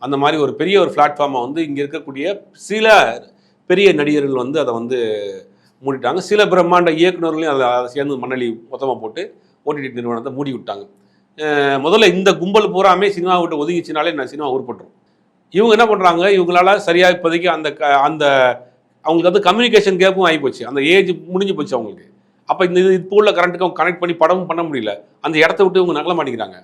அந்த மாதிரி ஒரு பெரிய ஒரு பிளாட்ஃபார்மை வந்து இங்கே இருக்கக்கூடிய சில பெரிய நடிகர்கள் வந்து அதை வந்து மூடிட்டாங்க. சில பிரம்மாண்ட இயக்குநர்களையும் அதை அதை சேர்ந்து மண்ணலி மொத்தமாக போட்டு ஓடிடி நிறுவனத்தை மூடி விட்டாங்க. முதல்ல இந்த கும்பல் பூராமே சினிமா விட்டு ஒதுங்கிச்சினாலே நான் சினிமா உருப்பட்டுரும். இவங்க என்ன பண்ணுறாங்க இவங்களால சரியாக இப்போதைக்கு அந்த க- அந்த அவங்களுக்கு வந்து கம்யூனிகேஷன் கேப்பும் ஆகி போச்சு அந்த ஏஜ் முடிஞ்சு போச்சு அவங்களுக்கு. அப்போ இந்த இது இப்போ உள்ள கரண்ட்டுக்கு அவங்க கனெக்ட் பண்ணி படமும் பண்ண முடியல. அந்த இடத்த விட்டு இவங்க நகல மாட்டேங்கிறாங்க.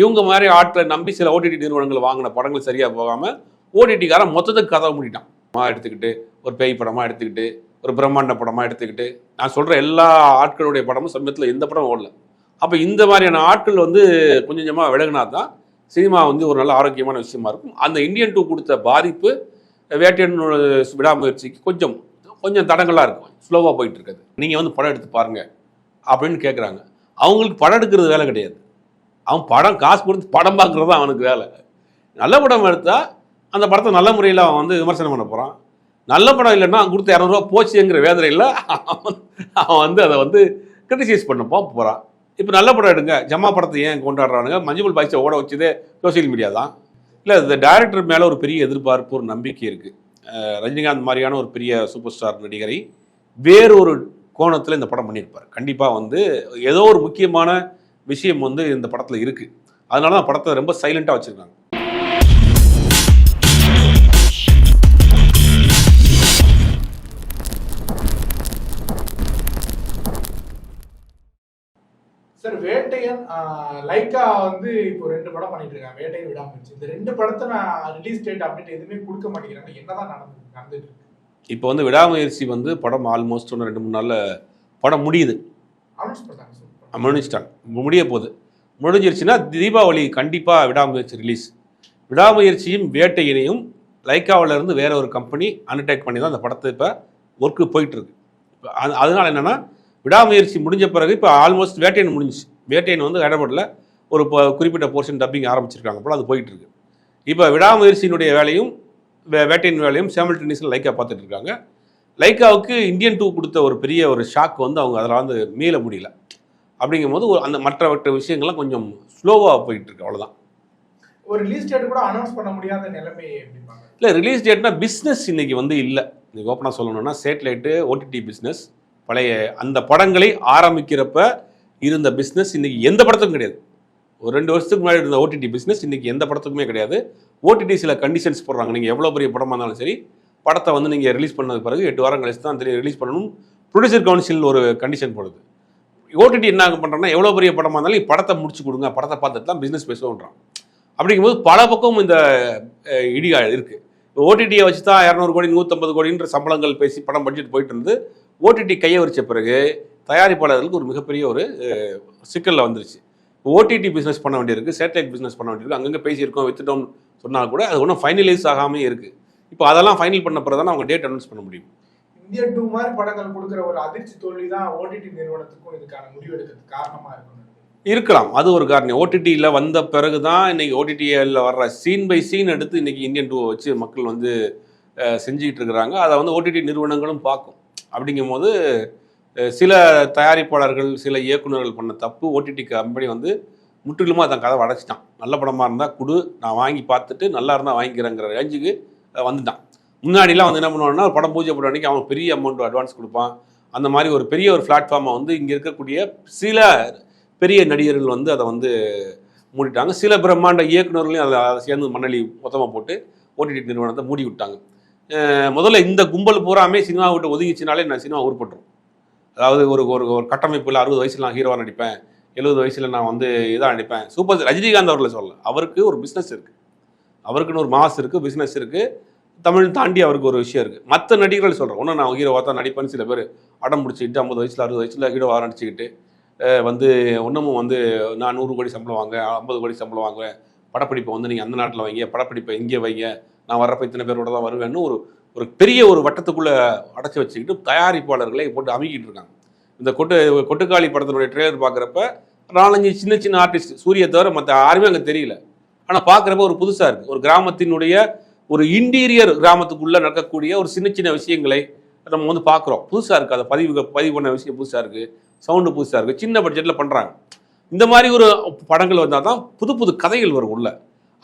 இவங்க மாதிரி ஆட்களை நம்பி சில ஓடிடி நிறுவனங்கள் வாங்கின படங்கள் சரியாக போகாமல் ஓடிடிக்காரன் மொத்தத்துக்கு கதவை மூடிட்டான். எடுத்துக்கிட்டு ஒரு பேய் படமாக எடுத்துக்கிட்டு ஒரு பிரம்மாண்ட படமாக எடுத்துக்கிட்டு நான் சொல்கிற எல்லா ஆட்களுடைய படமும் சமயத்தில் எந்த படமும் ஓடல. அப்போ இந்த மாதிரியான ஆட்கள் வந்து கொஞ்சம் கொஞ்சமாக விலகினா தான் சினிமா வந்து ஒரு நல்ல ஆரோக்கியமான விஷயமா இருக்கும். அந்த இந்தியன் டூ கொடுத்த பாதிப்பு வேட்டையன் விடாமுயற்சிக்கு கொஞ்சம் கொஞ்சம் தடங்களாக இருக்கும். ஸ்லோவாக போயிட்டு இருக்குது. நீங்கள் வந்து படம் எடுத்து பாருங்க அப்படின்னு கேட்குறாங்க அவங்களுக்கு படம் எடுக்கிறது வேலை கிடையாது. அவன் படம் காசு கொடுத்து படம் பார்க்குறது தான் அவனுக்கு வேலை. நல்ல படம் எடுத்தால் அந்த படத்தை நல்ல முறையில் அவன் வந்து விமர்சனம் பண்ண போகிறான் நல்ல படம் இல்லைன்னா அவன் கொடுத்த இரநூறுவா போச்சுங்கிற வேதனையில் அவன் அவன் வந்து அதை வந்து கிரிட்டிசைஸ் பண்ணப்போ போகிறான் இப்போ நல்ல படம் எடுங்க. ஜம்மா படத்தை ஏன் கொண்டாடுறானுங்க? மஞ்சுமல் பாய்ச்சை ஓட வச்சதே சோஷியல் மீடியா தான். இல்லை இந்த டைரக்டர் மேலே ஒரு பெரிய எதிர்பார்ப்பு ஒரு நம்பிக்கை இருக்குது ரஜினிகாந்த் மாதிரியான ஒரு பெரிய சூப்பர் ஸ்டார் நடிகரை வேறொரு கோணத்தில் இந்த படம் பண்ணியிருப்பார். கண்டிப்பாக வந்து ஏதோ ஒரு முக்கியமான விஷயம் வந்து இந்த படத்தில் இருக்குது அதனால தான் படத்தை ரொம்ப சைலண்ட்டாக வச்சுருக்காங்க. சார் வேட்டையன் லைக்கா வந்து இப்போ ரெண்டு படம் பண்ணிட்டு இருக்காங்க வேட்டையன் விடாமச்சு இந்த ரெண்டு படத்தை நான் ரிலீஸ் டேட் அப்டேட் எதுவுமே கொடுக்க மாட்டேங்கிறாங்க. என்னதான் நடந்து நடந்துட்டு இருக்கு. இப்போ வந்து விடாமுயற்சி வந்து படம் ஆல்மோஸ்ட் ஒன்று ரெண்டு மூணு நாளில் படம் முடியுது. அனௌன்ஸ் பண்ணாங்க சார் முடிஞ்சிட்டாங்க முடிய போகுது. முடிஞ்சிருச்சுன்னா தீபாவளி கண்டிப்பாக விடாமுயற்சி ரிலீஸ் விடாமுயற்சியும் வேட்டையினையும் லைக்காவிலேருந்து வேற ஒரு கம்பெனி அண்டர்டேக் பண்ணி தான் அந்த படத்தை இப்போ ஒர்க்கு போயிட்டுருக்கு. இப்போ அது அதனால என்னென்னா விடாமுயற்சி முடிஞ்ச பிறகு இப்போ ஆல்மோஸ்ட் வேட்டையன் முடிஞ்சிச்சு. வேட்டையன் வந்து ஹைதராபாத்தில் ஒரு குறிப்பிட்ட போர்ஷன் டப்பிங் ஆரம்பிச்சிருக்காங்க போல அது போயிட்டுருக்கு. இப்போ விடாமுயற்சியினுடைய வேலையும் வே- வேட்டையின் வேலையும் சேமல் டென்னிஸில் லைக்கா பார்த்துட்டு இருக்காங்க. லைக்காவுக்கு இந்தியன் டூ கொடுத்த ஒரு பெரிய ஒரு ஷாக் வந்து அவங்க அதில் வந்து மீள முடியல. அப்படிங்கும்போது ஒரு அந்த மற்ற மற்ற விஷயங்கள்லாம் கொஞ்சம் ஸ்லோவாக போயிட்டு இருக்கு அவ்வளோதான் ஒரு ரிலீஸ் டேட் கூட அனௌன்ஸ் பண்ண முடியாத நிலைமை இல்லை ரிலீஸ் டேட்னா பிஸ்னஸ் இன்னைக்கு வந்து இல்லை. இன்னைக்கு ஓப்பனாக சொல்லணும்னா சேட்டலைட்டு ஓடிடி பிஸ்னஸ் பழைய அந்த படங்களை ஆரம்பிக்கிறப்ப இருந்த பிஸ்னஸ் இன்னைக்கு எந்த படத்துக்கும் கிடையாது. ஒரு ரெண்டு வருஷத்துக்கு முன்னாடி இருந்த ஓடிடி பிஸ்னஸ் இன்னைக்கு எந்த படத்துக்குமே கிடையாது. ஓடிடி சில கண்டிஷன்ஸ் போடுறாங்க. நீங்கள் எவ்வளோ பெரிய படமாக இருந்தாலும் சரி படத்தை வந்து நீங்கள் ரிலீஸ் பண்ணது பிறகு எட்டு வாரம் கழிச்சு தான் தெரியும் ரிலீஸ் பண்ணணும். ப்ரொடியூசர் கவுன்சில் ஒரு கண்டிஷன் போடுது. ஓடிடி என்ன பண்ணுறோம்னா எவ்வளோ பெரிய படமாக இருந்தாலும் படத்தை முடிச்சு கொடுங்க. படத்தை பார்த்துட்டு தான் பிஸ்னஸ் பேசுவோன்றான் அப்படிங்கும்போது பல பக்கம் இந்த இடிகா இருக்குது ஓடிடியை வச்சு தான் இரநூறு கோடி நூற்றம்பது கோடின்ற சம்பளங்கள் பேசி படம் பட்ஜெட் போயிட்டு இருந்து ஓடிடி கையை வச்ச பிறகு தயாரிப்பாளர்களுக்கு ஒரு மிகப்பெரிய ஒரு சிக்கலில் வந்துருச்சு. ஓடிடி பிஸ்னஸ் பண்ண வேண்டியிருக்கு சேட்டலைட் பிஸ்னஸ் பண்ண வேண்டியிருக்கு. அங்கங்கே பேசியிருக்கோம் வித்துட்டோம்னு சொன்னால் கூட அது ஒன்றும் ஃபைனலைஸ் ஆகாமே இருக்குது இப்போ அதெல்லாம் ஃபைனல் பண்ண பிறகு தான் அவங்க டேட் அனௌன்ஸ் பண்ண முடியும். இந்தியன் டூ மாதிரி படங்கள் கொடுக்குற ஒரு அதிர்ச்சி தோல்வி தான் ஓடிடி நிறுவனத்துக்கும் இதுக்கான முடிவு எடுக்கிறதுக்கு காரணமா இருக்கும் இருக்கலாம். அது ஒரு காரணம். ஓடிடியில் வந்த பிறகு தான் இன்னைக்கு ஓடிடியில் வர்ற சீன் பை சீன் எடுத்து இன்னைக்கு இந்தியன் டூவை வச்சு மக்கள் வந்து செஞ்சுக்கிட்டு இருக்கிறாங்க. அதை வந்து ஓடிடி நிறுவனங்களும் பார்க்கும். அப்படிங்கும்போது போது சில தயாரிப்பாளர்கள் சில இயக்குனர்கள் பண்ண தப்பு ஓடிடி கம்பெனி வந்து முற்றிலுமாக தன் கதை அடைச்சிட்டான். நல்ல படமாக இருந்தால் கொடு நான் வாங்கி பார்த்துட்டு நல்லா இருந்தால் வாங்கிக்கிறேங்கிற ரேஞ்சுக்கு வந்துட்டான். முன்னாடிலாம் வந்து என்ன பண்ணுவான்னா படம் பூஜை போட்ட அன்னைக்கு அவன் பெரிய அமௌண்ட் அட்வான்ஸ் கொடுப்பான். அந்த மாதிரி ஒரு பெரிய ஒரு பிளாட்ஃபார்மை வந்து இங்கே இருக்கக்கூடிய சில பெரிய நடிகர்கள் வந்து அதை வந்து மூடிட்டாங்க. சில பிரம்மாண்ட இயக்குனர்களையும் அதை அதை சேர்ந்து மண்ணலி மொத்தமாக போட்டு ஓடிடி நிறுவனத்தை மூடி விட்டாங்க. முதல்ல இந்த கும்பல் பூராமே சினிமா விட்டு ஒதுங்கிச்சினாலே நான் சினிமா உருப்பட்டுரும். அதாவது ஒரு ஒரு ஒரு கட்டமைப்பில் அறுபது வயசில் நான் ஹீரோவாக நடிப்பேன். எழுபது வயசில் நான் வந்து இதாக நடிப்பேன். சூப்பர் ரஜினிகாந்த் அவர்களை சொல்ல அவருக்கு ஒரு பிஸ்னஸ் இருக்குது அவருக்குன்னு ஒரு மாஸ் இருக்குது பிஸ்னஸ் இருக்குது தமிழ் தாண்டி அவருக்கு ஒரு விஷயம் இருக்குது மற்ற நடிகர்கள் சொல்கிறேன் ஒன்றும் நான் ஹீரோவாக தான் நடிப்பேன்னு சில பேர் அடம் பிடிச்சிக்கிட்டு ஐம்பது வயசில் அறுபது வயசில் ஹீரோவாக நடிச்சுக்கிட்டு வந்து இன்னமும் வந்து நான் நூறு கோடி சம்பளம் வாங்க ஐம்பது கோடி சம்பளம் வாங்குவேன் படப்பிடிப்பை வந்து நீங்கள் அந்த நாட்டில் வைங்க படப்பிடிப்பை இங்கே வைங்க நான் வர்றப்ப இத்தனை பேரோட தான் வருவேன்னு ஒரு ஒரு பெரிய ஒரு வட்டத்துக்குள்ளே அடைச்சி வச்சுக்கிட்டு தயாரிப்பாளர்களை போட்டு அமுக்கிட்டு இருக்காங்க. இந்த கொட்டு கொட்டுக்காளி படத்தினுடைய ட்ரெய்லர் பார்க்குறப்ப நாலஞ்சு சின்ன சின்ன ஆர்டிஸ்ட் சூரிய தவிர மற்ற யாருமே அங்கே தெரியல. ஆனால் பார்க்குறப்ப ஒரு புதுசாக இருக்குது ஒரு கிராமத்தினுடைய ஒரு இன்டீரியர் கிராமத்துக்குள்ளே நடக்கக்கூடிய ஒரு சின்ன சின்ன விஷயங்களை நம்ம வந்து பார்க்குறோம். புதுசாக இருக்குது அதை பதிவு பதிவு பண்ண விஷயம் புதுசாக இருக்குது சவுண்டு புதுசாக இருக்குது சின்ன பட்ஜெட்டில் பண்ணுறாங்க இந்த மாதிரி ஒரு படங்கள் வந்தால் தான் புது புது கதைகள் வரும் உள்ள.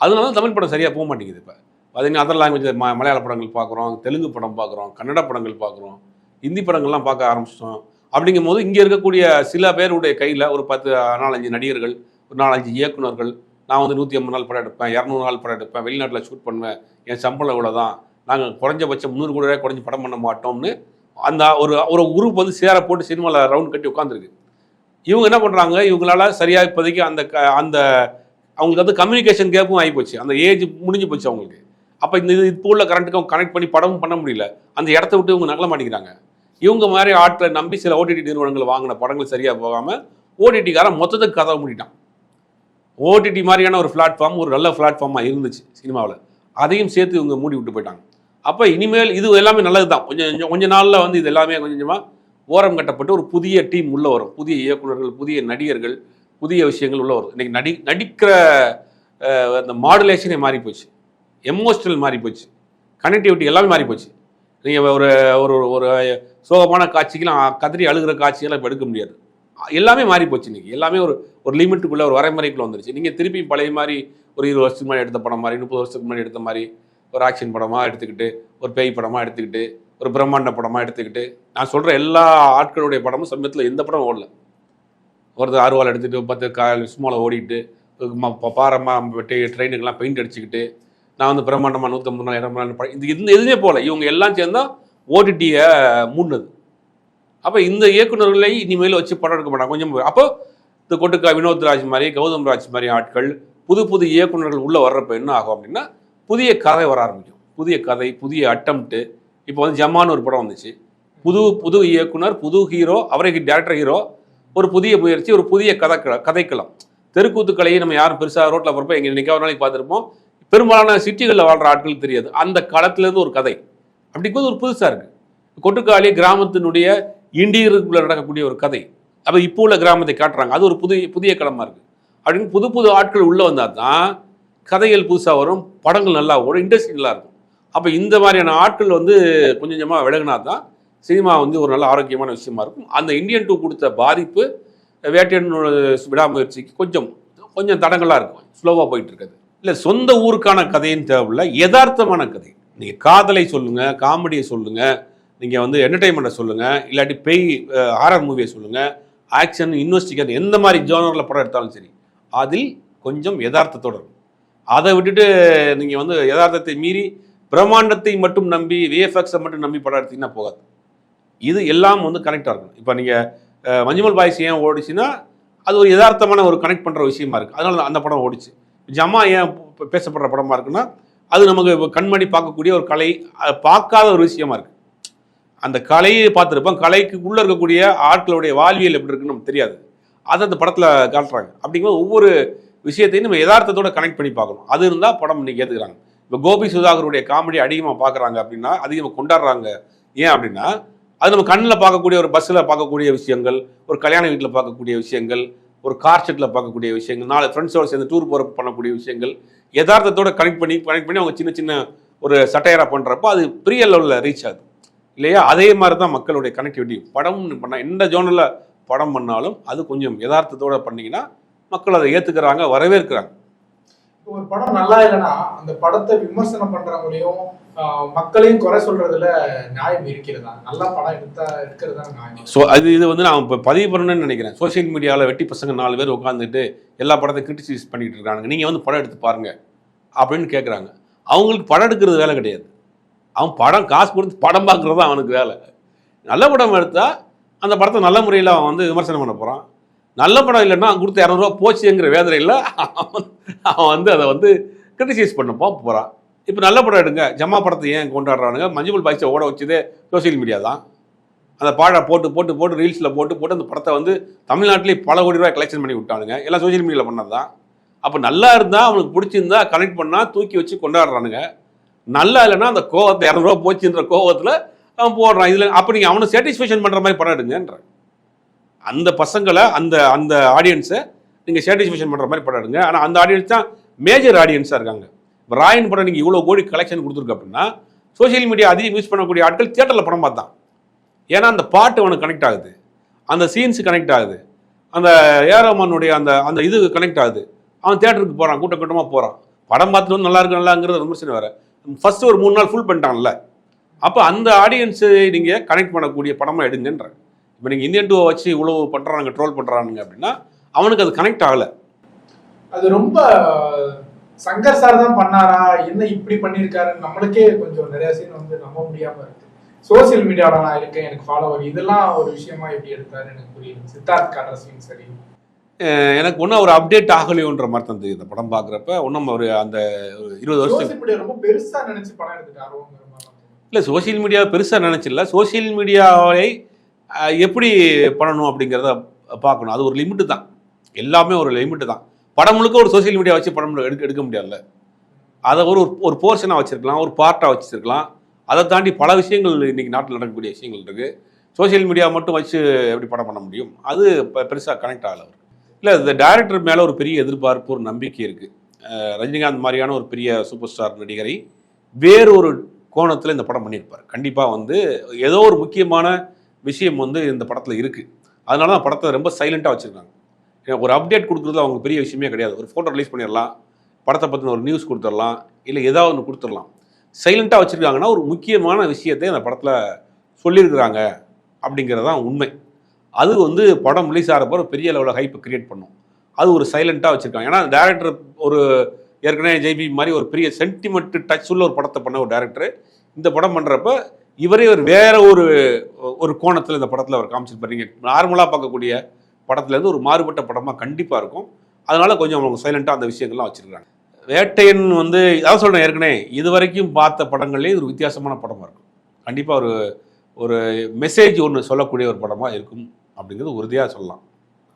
அதனால தான் தமிழ் படம் சரியாக போக மாட்டேங்குது இப்போ. பார்த்தீங்கன்னா அதர் லாங்குவேஜ் ம மலையாள படங்கள் பார்க்குறோம் தெலுங்கு படம் பார்க்குறோம் கன்னட படங்கள் பார்க்குறோம் ஹிந்தி படங்கள்லாம் பார்க்க ஆரம்பிச்சிட்டோம். அப்படிங்கும் போது இங்கே இருக்கக்கூடிய சில பேருடைய கையில் ஒரு பத்து நாலஞ்சு நடிகர்கள் ஒரு நாலஞ்சு இயக்குனர்கள் நான் வந்து நூற்றி ஐம்பது நாள் படம் எடுப்பேன் இரநூறு நாள் படம் எடுப்பேன் வெளிநாட்டில் ஷூட் பண்ணுவேன். என் சம்பளம் இவ்வளோ தான் நாங்கள் குறைஞ்சபட்சம் முந்நூறு கோடி ரூபாய் குறைஞ்சி படம் பண்ண மாட்டோம்னு அந்த ஒரு ஒரு குரூப் வந்து சேர போட்டு சினிமாவில் ரவுண்ட் கட்டி உட்காந்துருக்கு இவங்க என்ன பண்ணுறாங்க இவங்களால சரியாக இப்போதைக்கு அந்த க- அந்த அவங்களுக்கு வந்து கம்யூனிகேஷன் கேப்பும் ஆகிப்போச்சு. அந்த ஏஜ் முடிஞ்சு போச்சு அவங்களுக்கு. அப்போ இந்த இது இப்போ உள்ள கரண்ட்டுக்கும் கனெக்ட் பண்ணி படமும் பண்ண முடியல. அந்த இடத்த விட்டு இவங்க நகல மாட்டேங்கிறாங்க. இவங்க மாதிரி ஆட்களை நம்பி சில ஓடிடி நிறுவனங்கள் வாங்கின படங்கள் சரியாக போகாமல் ஓடிடிக்காரன் மொத்தத்துக்கு கதவை மூடிட்டான். ஓடிடி மாதிரியான ஒரு பிளாட்ஃபார்ம் ஒரு நல்ல பிளாட்ஃபார்மாக இருந்துச்சு சினிமாவில். அதையும் சேர்த்து இவங்க மூடி விட்டு போயிட்டாங்க. அப்போ இனிமேல் இது எல்லாமே நல்லது தான் கொஞ்சம் கொஞ்சம் நாளில் வந்து இது எல்லாமே கொஞ்சம் கொஞ்சமாக ஓரம் கட்டப்பட்டு ஒரு புதிய டீம் உள்ள வரும். புதிய இயக்குநர்கள் புதிய நடிகர்கள் புதிய விஷயங்கள் உள்ள வரும். இன்னைக்கு நடி நடிக்கிற அந்த மாடுலேஷனே மாறி போச்சு எமோஷனல் மாறி போச்சு கனெக்டிவிட்டி எல்லாமே மாறி போச்சு நீங்கள் ஒரு ஒரு ஒரு சோகமான காட்சிக்கெலாம் கதறி அழுகிற காட்சியெல்லாம் இப்போ எடுக்க முடியாது. எல்லாமே மாறி போச்சு இன்னைக்கு. எல்லாமே ஒரு ஒரு லிமிட்டுக்குள்ளே ஒரு வரைமுறைக்குள்ள வந்துருச்சு. நீங்கள் திருப்பி பழைய மாதிரி ஒரு இருபது வருஷத்துக்கு முன்னாடி எடுத்த படம் மாதிரி முப்பது வருஷத்துக்கு முன்னாடி எடுத்த மாதிரி ஒரு ஆக்ஷன் படமாக எடுத்துக்கிட்டு ஒரு பேய் படமாக எடுத்துக்கிட்டு ஒரு பிரம்மாண்ட படமாக எடுத்துக்கிட்டு நான் சொல்கிற எல்லா ஆட்களுடைய படமும் சமயத்தில் எந்த படம் ஓடல. ஒருத்தர் அருவாள் எடுத்துகிட்டு பத்து கா சும்மாவில் ஓடிட்டு பாரமாக ட்ரெயினுக்கெல்லாம் பெயிண்ட் அடிச்சுக்கிட்டு நான் வந்து பிரம்மாண்டமாக நூற்றம்பது நாள் இரநூறு நாள் படம் இது எதுவுமே போகல. இவங்க எல்லாம் சேர்ந்தா ஓடிடியை மூணுது அப்போ இந்த இயக்குனர்களை இனிமேல் வச்சு படம் எடுக்க மாட்டாங்க. கொஞ்சம் அப்போ இந்த கொட்டுக்கா வினோத் ராஜ் மாதிரி கௌதம் ராஜ் மாதிரி ஆட்கள் புது புது இயக்குனர்கள் உள்ளே வர்றப்ப என்ன ஆகும் அப்படின்னா புதிய கதை வர ஆரம்பிக்கும். புதிய கதை புதிய அட்டம்ப்ட்டு இப்போ வந்து ஜமான் ஒரு படம் வந்துச்சு. புது புது இயக்குனர் புது ஹீரோ அவரே டேரக்டர் ஹீரோ ஒரு புதிய முயற்சி ஒரு புதிய கதை கதைக்களம். தெருக்கூத்து கலையை நம்ம யாரும் பெருசாக ரோட்டில் போகிறப்ப எங்கள் நிற்காத நாளைக்கு பார்த்துருப்போம். பெரும்பாலான சிட்டிகளில் வாழ்கிற ஆட்களுக்கு தெரியாது. அந்த காலத்துலேருந்து ஒரு கதை. அப்படிங்கும்போது ஒரு புதுசாக இருக்குது கொட்டுக்காளி கிராமத்தினுடைய இண்டியருக்குள்ளே நடக்கக்கூடிய ஒரு கதை. அப்போ இப்போ உள்ள கிராமத்தை காட்டுறாங்க. அது ஒரு புதிய புதிய களமாக இருக்குது அப்படின்னு புது புது ஆட்கள் உள்ளே வந்தால் தான் கதைகள் புதுசாக வரும் படங்கள் நல்லா ஓடும் இண்டஸ்ட்ரி நல்லா இருக்கும். அப்போ இந்த மாதிரியான ஆட்கள் வந்து கொஞ்சம் கொஞ்சமாக விலகினா தான் சினிமா வந்து ஒரு நல்ல ஆரோக்கியமான விஷயமா இருக்கும். அந்த இந்தியன் டூ கொடுத்த பாதிப்பு வேட்டையன் விடாமுயற்சிக்கு கொஞ்சம் கொஞ்சம் தடங்களாக இருக்கும். ஸ்லோவாக போயிட்டு இருக்குது. இல்லை சொந்த ஊருக்கான கதைன்னு தேவையில்லை யதார்த்தமான கதை. நீங்கள் காதலை சொல்லுங்கள் காமெடியை சொல்லுங்கள் நீங்கள் வந்து என்டர்டைன்மெண்ட்டை சொல்லுங்கள் இல்லாட்டி பெய் ஆர்ஆர் மூவியை சொல்லுங்கள் ஆக்ஷன் இன்வெஸ்டிகேஷன் எந்த மாதிரி ஜோனரில் படம் எடுத்தாலும் சரி அதில் கொஞ்சம் யதார்த்தத்தோடு இருக்கும் அதை விட்டுட்டு நீங்கள் வந்து யதார்த்தத்தை மீறி பிரம்மாண்டத்தை மட்டும் நம்பி விஎஃப்எக்ஸை மட்டும் நம்பி படம் எடுத்தீங்கன்னா போகாது. இது எல்லாம் வந்து கனெக்டாக இருக்கும் இப்போ நீங்கள் மஞ்சுமல் பாய்ஸ் ஏன் ஓடிச்சுன்னா அது ஒரு யதார்த்தமான ஒரு கனெக்ட் பண்ணுற விஷயமா இருக்குது அதனால அந்த படம் ஓடிச்சு. ஜமா ஏன் பேசப்படுற படமா இருக்குன்னா அது நமக்கு கண்மணி பார்க்கக்கூடிய ஒரு கலை பார்க்காத ஒரு விஷயமா இருக்குது அந்த கலையை பார்த்துருப்போம். கலைக்கு உள்ள இருக்கக்கூடிய ஆட்களுடைய வாழ்வியல் எப்படி இருக்குன்னு நமக்கு தெரியாது. அதை அந்த படத்தில் காட்டுறாங்க. அப்படிங்கும்போது ஒவ்வொரு விஷயத்தையும் நம்ம யதார்த்தத்தோட கனெக்ட் பண்ணி பார்க்கணும். அது இருந்தால் படம் இன்னைக்கு ஏற்றுக்கிறாங்க இப்போ கோபி சுதாகருடைய காமெடி அதிகமாக பார்க்குறாங்க அப்படின்னா அதிகமாக கொண்டாடுறாங்க. ஏன் அப்படின்னா அது நம்ம கண்ணில் பார்க்கக்கூடிய ஒரு பஸ்ஸில் பார்க்கக்கூடிய விஷயங்கள் ஒரு கல்யாண வீட்டில் பார்க்கக்கூடிய விஷயங்கள் ஒரு கார் செட்டில் பார்க்கக்கூடிய விஷயங்கள் நாலு ஃப்ரெண்ட்ஸோடு சேர்ந்து டூர் போகிற பண்ணக்கூடிய விஷயங்கள் யதார்த்தத்தோட கனெக்ட் பண்ணி கனெக்ட் பண்ணி அவங்க சின்ன சின்ன ஒரு சட்டையராக பண்ணுறப்போ அது பெரிய லெவலில் ரீச் ஆகுது. இல்லையா? அதே மாதிரி தான் மக்களுடைய கனெக்டிவிட்டி படம் பண்ண எந்த ஜோனில் படம் பண்ணாலும் அது கொஞ்சம் யதார்த்தத்தோட பண்ணீங்கன்னா மக்கள் அதை ஏற்றுக்கிறாங்க வரவேற்கிறாங்க. ஒரு படம் நல்லா இல்லைன்னா அந்த படத்தை விமர்சனம் பண்றவங்களையும் மக்களையும் குறை சொல்றதுல நியாயம் இருக்கிறதா? நல்ல படம் எடுத்தா எடுக்கிறது நியாயம்? ஸோ அது இது வந்து நான் இப்போ பதிவு பண்ணணும்னு நினைக்கிறேன். சோஷியல் மீடியாவில் வெட்டி பசங்க நாலு பேர் உட்காந்துட்டு எல்லா படத்தையும் கிரிட்டிசைஸ் பண்ணிட்டு இருக்காங்க நீங்கள் வந்து படம் எடுத்து பாருங்க அப்படின்னு கேட்குறாங்க அவங்களுக்கு படம் எடுக்கிறது வேலை கிடையாது. அவன் படம் காசு கொடுத்து படம் பார்க்குறது தான் அவனுக்கு வேலை. நல்ல படம் எடுத்தால் அந்த படத்தை நல்ல முறையில் அவன் வந்து விமர்சனம் பண்ண போகிறான் நல்ல படம் இல்லைன்னா அவன் கொடுத்த இரநூறுவா போச்சுங்கிற வேதனையில் அவன் அவன் வந்து அதை வந்து கிரிட்டிசைஸ் பண்ணப்போ போகிறான் இப்போ நல்ல படம் எடுங்க. ஜம்மா படத்தை ஏன் கொண்டாடுறானுங்க? மஞ்சுமல் பாய்ஸை ஓட வச்சதே சோஷியல் மீடியா தான். அந்த பாட போட்டு போட்டு போட்டு ரீல்ஸில் போட்டு போட்டு அந்த படத்தை வந்து தமிழ்நாட்டிலே பல கோடி ரூபாய் கலெக்ஷன் பண்ணி விட்டானுங்க. எல்லாம் சோஷியல் மீடியாவில் பண்ணது தான். அப்போ நல்லா இருந்தால் அவனுக்கு பிடிச்சிருந்தா கனெக்ட் பண்ணால் தூக்கி வச்சு கொண்டாடுறானுங்க. நல்லா இல்லைன்னா அந்த கோவத்தை இரநூறுவா போச்சுன்ற கோவத்தில் அவன் போடுறான். இதில் அப்போ நீங்கள் அவனை சாட்டிஸ்ஃபேக்ஷன் பண்ணுற மாதிரி படம் எடுங்கன்ற அந்த பசங்களை அந்த அந்த ஆடியன்ஸை நீங்கள் சாட்டிஸ்ஃபேக்ஷன் பண்ணுற மாதிரி படம் எடுங்க ஆனால் அந்த ஆடியன்ஸ் தான் மேஜர் ஆடியன்ஸாக இருக்காங்க. இப்போ ராயன் படம் நீங்கள் இவ்வளோ கோடி கலெக்ஷன் கொடுத்துருக்கு அப்படின்னா சோஷியல் மீடியா அதிகம் யூஸ் பண்ணக்கூடிய ஆட்கள் தியேட்டரில் படம் பார்த்தான். ஏன்னா அந்த பாட்டு அவனுக்கு கனெக்ட் ஆகுது. அந்த சீன்ஸ் கனெக்ட் ஆகுது. அந்த ஏரோமானுடைய அந்த அந்த இது கனெக்ட் ஆகுது. அவன் தேட்டருக்கு போகிறான் கூட்ட கூட்டமாக போகிறான் படம் பார்த்துட்டு நல்லா இருக்கு நல்லாங்கிறது விமர்சனம் வேற. ஃபர்ஸ்ட் ஒரு மூணு நாள் ஃபுல் பண்ணிட்டான்ல அப்போ அந்த ஆடியன்ஸை நீங்கள் கனெக்ட் பண்ணக்கூடிய படமாக எடுங்கன்ற. இப்போ நீங்கள் இந்தியன் டூவை வச்சு இவ்வளோ பண்ணுறாங்க ட்ரோல் பண்ணுறானுங்க அப்படின்னா அவனுக்கு அது கனெக்ட் ஆகலை. அது ரொம்ப சங்கர் சார் தான் பண்ணாரா? என்ன இப்படி பண்ணியிருக்காரு நம்மளுக்கே கொஞ்சம் நிறைய சீன் வந்து நம்ப முடியாமல் இருக்கு. சோசியல் மீடியாவில் நான் இருக்கேன் எனக்கு ஃபாலோவர் இதெல்லாம் ஒரு விஷயமா எப்படி எடுத்தாரு எனக்கு புரியுது சித்தார்த் காட்டுற சீன் சரி எனக்கு ஒன்றும் ஒரு அப்டேட் ஆகலையோன்ற மாதிரி தெரியுது. இந்த படம் பார்க்குறப்ப ஒன்றும் ஒரு அந்த ஒரு இருபது வருஷத்துக்கு சோசியல் ரொம்ப பெருசா நினைச்சு படம் தோணுது. இல்லை சோஷியல் மீடியா பெருசாக நினச்சில்ல சோஷியல் மீடியாவை எப்படி பண்ணணும் அப்படிங்கிறத பார்க்கணும். அது ஒரு லிமிட்டு தான். எல்லாமே ஒரு லிமிட்டு தான். படம் முழுக்க ஒரு சோஷியல் மீடியா வச்சு படம் எடுக்க எடுக்க முடியாதுல்ல. அதை ஒரு ஒரு போர்ஷனாக வச்சுருக்கலாம் ஒரு பார்ட்டாக வச்சுருக்கலாம். அதை தாண்டி பல விஷயங்கள் இன்றைக்கி நாட்டில் நடக்கக்கூடிய விஷயங்கள் இருக்குது சோஷியல் மீடியா மட்டும் வச்சு எப்படி படம் பண்ண முடியும்? அது பெருசாக கனெக்ட் ஆகலை அவர் இல்லை இந்த டைரக்டர் மேலே ஒரு பெரிய எதிர்பார்ப்பு ஒரு நம்பிக்கை இருக்குது ரஜினிகாந்த் மாதிரியான ஒரு பெரிய சூப்பர் ஸ்டார் நடிகரை வேறொரு கோணத்தில் இந்த படம் பண்ணியிருப்பார். கண்டிப்பாக வந்து ஏதோ ஒரு முக்கியமான விஷயம் வந்து இந்த படத்தில் இருக்குது அதனால தான் படத்தை ரொம்ப சைலண்ட்டாக வச்சுருக்காங்க. ஏன்னா ஒரு அப்டேட் கொடுக்குறது அவங்க பெரிய விஷயமே கிடையாது. ஒரு ஃபோட்டோ ரிலீஸ் பண்ணிடலாம் படத்தை பற்றின ஒரு நியூஸ் கொடுத்துடலாம் இல்லை ஏதாவது ஒன்று கொடுத்துடலாம் சைலண்ட்டாக வச்சுருக்காங்கன்னா ஒரு முக்கியமான விஷயத்தை அந்த படத்தில் சொல்லியிருக்கிறாங்க அப்படிங்கிறது தான் உண்மை. அது வந்து படம் ரிலீஸ் ஆகிறப்போ ஒரு பெரிய லெவலில் ஹைப்பை கிரியேட் பண்ணும். அது ஒரு சைலண்ட்டாக வச்சுருக்காங்க. ஏன்னா டேரக்டர் ஒரு ஏற்கனவே ஜெய்பி மாதிரி ஒரு பெரிய சென்டிமெண்ட் டச் உள்ள ஒரு படத்தை பண்ண ஒரு டேரக்டர் இந்த படம் பண்ணுறப்ப இவரே ஒரு வேற ஒரு ஒரு கோணத்தில் இந்த படத்தில் அவர் காமிச்சிருப்பாரு. நீங்கள் நார்மலாக பார்க்கக்கூடிய படத்துலேருந்து ஒரு மாறுபட்ட படமாக கண்டிப்பாக இருக்கும். அதனால கொஞ்சம் அவங்க சைலண்ட்டாக அந்த விஷயங்கள்லாம் வச்சுருக்காங்க. வேட்டையன் வந்து அதான் சொல்கிறேன் ஏற்கனவே இது வரைக்கும் பார்த்த படங்கள்லேயே இது ஒரு வித்தியாசமான படமாக இருக்கும். கண்டிப்பாக ஒரு ஒரு மெசேஜ் ஒன்று சொல்லக்கூடிய ஒரு படமாக இருக்கும். அப்படிங்கிறது உறுதியாக சொல்லலாம்.